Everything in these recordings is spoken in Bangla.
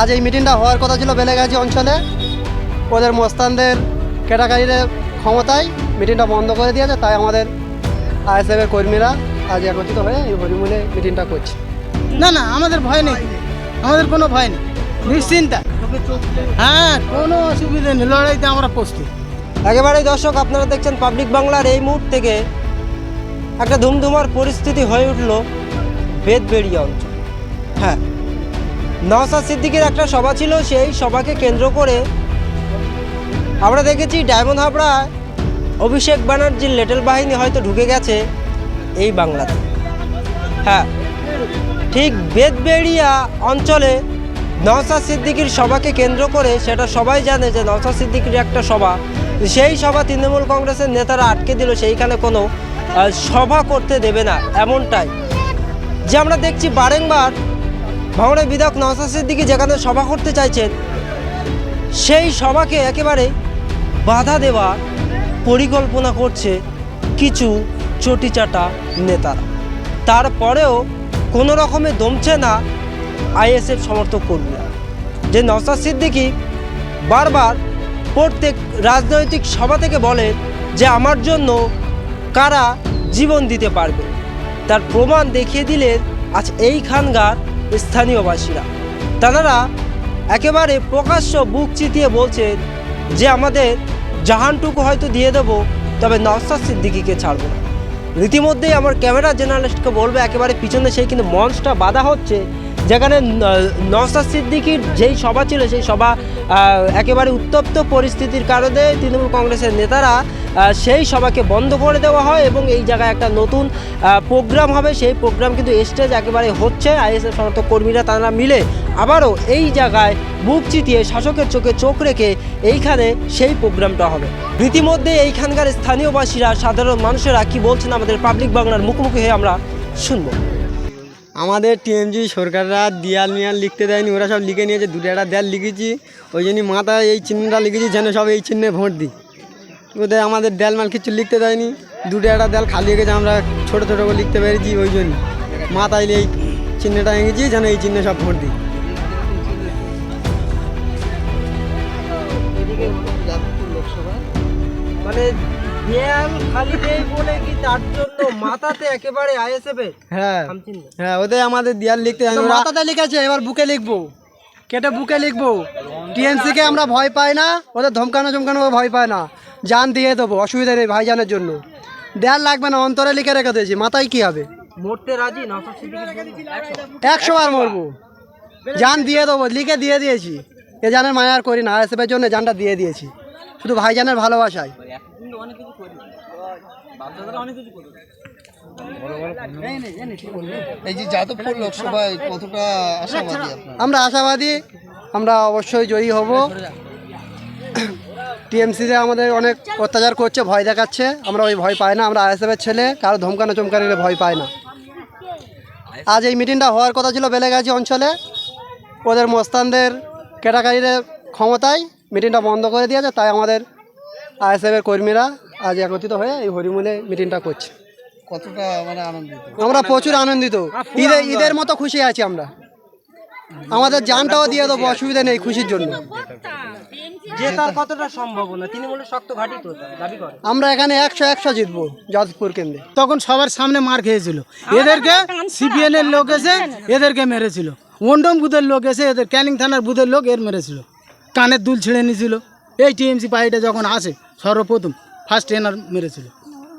আজ এই মিটিংটা হওয়ার কথা ছিল বেলেগাছি অঞ্চলে। ওদের মোস্তানদের ক্যাটাগরির ক্ষমতায় মিটিংটা বন্ধ করে দিয়েছে তাই আমাদের আইএসএফের কর্মীরা আজ একত্রিত হয়ে এই হরিমূলে মিটিংটা করছে। না না আমাদের ভয় নেই। আমাদের কোনো ভয় নেই। নিশ্চিন্তা। হ্যাঁ কোনো অসুবিধা নেই। লড়াইতে আমরা প্রস্তুত। একেবারেই দর্শক আপনারা দেখছেন পাবলিক বাংলার এই মুহূর্ত থেকে একটা ধুমধুমার পরিস্থিতি হয়ে উঠল বেদবেড়িয়া অঞ্চল। হ্যাঁ নওসাদ সিদ্দিকের একটা সভা ছিল, সেই সভাকে কেন্দ্র করে আমরা দেখেছি ডায়মন্ড হাবড়ায় অভিষেক ব্যানার্জির লেটেল বাহিনী হয়তো ঢুকে গেছে এই বাংলাতে। হ্যাঁ ঠিক বেদবেড়িয়া অঞ্চলে নওসাদ সিদ্দিকির সভাকে কেন্দ্র করে সেটা সবাই জানে যে নওসাদ সিদ্দিকির একটা সভা। সেই সভা তৃণমূল কংগ্রেসের নেতারা আটকে দিল, সেইখানে কোনো সভা করতে দেবে না, এমনটাই। যে আমরা দেখছি বারেংবার ভাঙড়ের বিধায়ক নওসাদ সিদ্দিকি যেখানে সভা করতে চাইছেন, সেই সভাকে একেবারে বাধা দেওয়ার পরিকল্পনা করছে কিছু চটিচাটা নেতারা। তারপরেও কোনো রকমে দমছে না আইএসএফ সমর্থক কর্মীরা। যে নওসাদ সিদ্দিকি বারবার প্রত্যেক রাজনৈতিক সভা থেকে বলেন যে আমার জন্য কারা জীবন দিতে পারবে। তার প্রমাণ দেখিয়ে দিলেন আজ এইখানকার স্থানীয়বাসীরা। তারা একেবারে প্রকাশ্য বুক চিতিয়ে বলছেন যে আমাদের জাহানটুকু হয়তো দিয়ে দেব, তবে নওসাদ সিদ্দিকিকে ছাড়বো না। রীতিমধ্যেই আমার ক্যামেরা জার্নালিস্টকে বলবে, একেবারে পিছনে সেই কিন্তু মঞ্চটা বাধা হচ্ছে যেখানে নওসাদ সিদ্দিকির যেই সভা ছিল, সেই সভা একেবারে উত্তপ্ত পরিস্থিতির কারণে তৃণমূল কংগ্রেসের নেতারা সেই সভাকে বন্ধ করে দেওয়া হয় এবং এই জায়গায় একটা নতুন প্রোগ্রাম হবে। সেই প্রোগ্রাম কিন্তু স্টেজ একেবারে হচ্ছে। আইএসএফ সমর্থক কর্মীরা তারা মিলে আবারও এই জায়গায় বুক চিতিয়ে শাসকের চোখে চোখ রেখে এইখানে সেই প্রোগ্রামটা হবে। রীতিমধ্যে এইখানকার স্থানীয়বাসীরা, সাধারণ মানুষেরা কি বলছেন আমাদের পাবলিক বাংলার মুখোমুখি হয়ে আমরা শুনব। আমাদের টিএমজি সরকাররা দেয়াল মিয়াল লিখতে দেয়নি, ওরা সব লিখে নিয়েছে দুটো একটা দেয়াল লিখেছি, ওই জন্যই মাথায় এই চিহ্নটা লিখেছি যেন সব এই চিহ্নে ভোট দিই। ওদের আমাদের দেয়াল মাল কিছু লিখতে দেয়নি দুটো একটা দেয়াল খালি গেছে, আমরা ছোটো ছোটো করে লিখতে পেরেছি, ওই জন্য মাথায় এই চিহ্নটা এঁকেছি যেন এই চিহ্নে সব ভোট দিই। মানে দেয়াল খালি নেই বলে কি তার জন্য মাথাতে একেবারে আইএসএফ হ্যাঁ। হ্যাঁ ওদের আমাদের দেয়াল লিখতে মাথাতে লিখেছে এবার বুকে লিখব। কেটে বুকে লিখব। টিএমসিকে আমরা ভয় পাই না ওদের ধমকানো চমকানো ভয় পায় না। জান দিয়ে দেবো অসুবিধা নেই ভাইজানের জন্য। দেয়াল লাগবে না অন্তরে লিখে রেখে দিয়েছি মাথায় কি হবে? মরতে রাজি? একশো বার মরবো। জান দিয়ে দেবো লিখে দিয়ে দিয়েছি। এ জানের মায়া আর করি না আইএসএফের জন্য জানটা দিয়ে দিয়েছি। শুধু ভাইজানের ভালোবাসায়। এই যে যাদবপুর লোকসভায় কতটা আশাবাদী আপনার? আমরা আশাবাদী আমরা অবশ্যই জয়ী হব। টিএমসিতে আমাদের অনেক অত্যাচার করছে ভয় দেখাচ্ছে। আমরা ওই ভয় পাই না আমরা আইএসএফের ছেলে কারও ধমকানো চমকানিলে ভয় পাই না। আজ এই মিটিংটা হওয়ার কথা ছিল বেলেগাছি অঞ্চলে। ওদের মোস্তানদের ক্যাটাগরির ক্ষমতায় মিটিংটা বন্ধ করে দিয়েছে তাই আমাদের আইএসএফের কর্মীরা আজ একত্রিত হয়ে এই হরিমূলে মিটিংটা করছে। কতটা মানে আনন্দিত? আমরা প্রচুর আনন্দিত। ঈদের ঈদের মতো খুশি আছি আমরা। আমাদের জানটাও দিয়ে দেবো অসুবিধা নেই খুশির জন্য। যে তার কতটা সম্ভাবনা তিনি বলে শক্ত ঘাটি তো দাবি করে। আমরা এখানে একশো একশো জিতবো যাদবপুর কেন্দ্রে। তখন সবার সামনে মার খেয়েছিল। এদেরকে সিপিএন এর লোক এসে এদেরকে মেরেছিল। ওন্ডম বুথের লোক এসে এদের ক্যানিং থানার বুথের লোক এর মেরেছিল। কানের দুল ছিঁড়ে নিয়েছিল। এই টিএমসি পার্টিটা যখন আসে সর্বপ্রথম ফার্স্ট ট্রেনার মেরেছিল।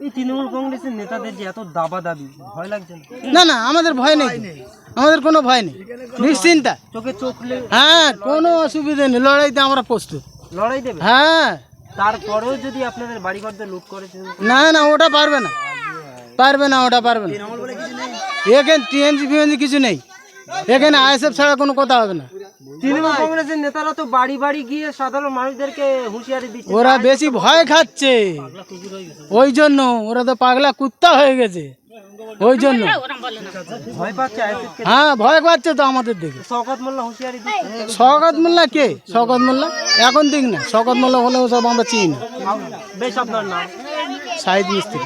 এই তৃণমূল কংগ্রেসের নেতাদের যে এত দাবা দাবি ভয় লাগছে না? না আমাদের ভয় নেই। আমাদের কোনো ভয় নেই। নিশ্চিন্তা। চোখে চোখলে হ্যাঁ কোনো অসুবিধা নেই। লড়াইতে আমরা প্রস্তুত। লড়াই দেবে? হ্যাঁ। তারপরেও যদি আপনাদের বাড়িঘরদের লুট করে না না ওটা পারবে না। পারবে না ওটা পারবে না। এখানে টিএনজি ফিএনজি কিছু নেই। এখানে আইএসএফ ছাড়া কোনো কথা হবে না। তৃণমূল কংগ্রেসের নেতারা তো বাড়ি বাড়ি গিয়ে সাধারণ মানুষদেরকে হুঁশিয়ারি দিচ্ছে। ওরা বেশি ভয় খাচ্ছে। ওই জন্য ওরা তো পাগলা কুত্তা হয়ে গেছে। ওই জন্য। ভয় পাচ্ছে হ্যাঁ ভয় পাচ্ছে তো আমাদের দিকে। শওকত মোল্লা হুঁশিয়ারি দিচ্ছে। মোল্লা কে? শওকত মোল্লা? এখন দিক না। শওকত মোল্লা হলেও সব আমরা চিনি না। বেশ আপনার নাম। সাহিদ মিস্ত্রি।